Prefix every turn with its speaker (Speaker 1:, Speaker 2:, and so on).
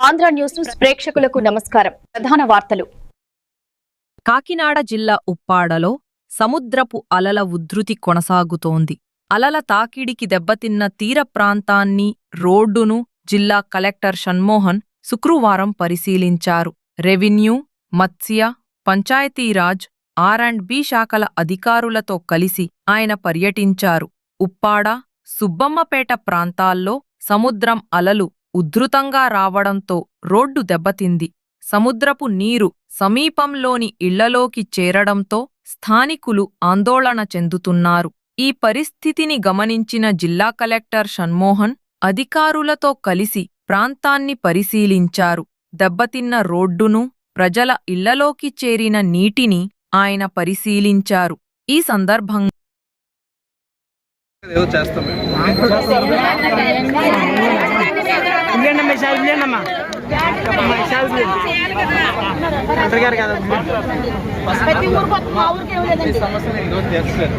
Speaker 1: Andhra news ప్రేక్షకులకు నమస్కారం. ప్రధాన వార్తలు.
Speaker 2: కాకినాడ జిల్లా ఉప్పాడలో సముద్రపు అలల ఉధృతి కొనసాగుతోంది. అలల తాకిడికి దెబ్బతిన్న తీర ప్రాంతాన్ని రోడ్డును జిల్లా కలెక్టర్ షణ్మోహన్ శుక్రవారం పరిశీలించారు. రెవెన్యూ మత్స్య పంచాయతీరాజ్ ఆర్ అండ్ బి శాఖల అధికారులతో కలిసి ఆయన పర్యటించారు. ఉప్పాడ సుబ్బమ్మపేట ప్రాంతాల్లో సముద్రం అలలు ఉధృతంగా రావడంతో రోడ్డు దెబ్బతింది. సముద్రపు నీరు సమీపంలోని ఇళ్ళలోకి చేరడంతో స్థానికులు ఆందోళన చెందుతున్నారు. ఈ పరిస్థితిని గమనించిన జిల్లా కలెక్టర్ షణ్మోహన్ అధికారులతో కలిసి ప్రాంతాన్ని పరిశీలించారు. దెబ్బతిన్న రోడ్డును ప్రజల ఇళ్ళలోకి చేరిన నీటిని ఆయన పరిశీలించారు. ఈ సందర్భంగా
Speaker 3: ఏదో చేస్తాం మేము
Speaker 4: ఇల్లేనమ్మా ఈసారి ఇల్లేనమ్మా అమ్మా. ఈసారి మంత్రి గారు కదమ్మా
Speaker 3: ఈ సమస్యను ఈరోజు తీర్చలేదు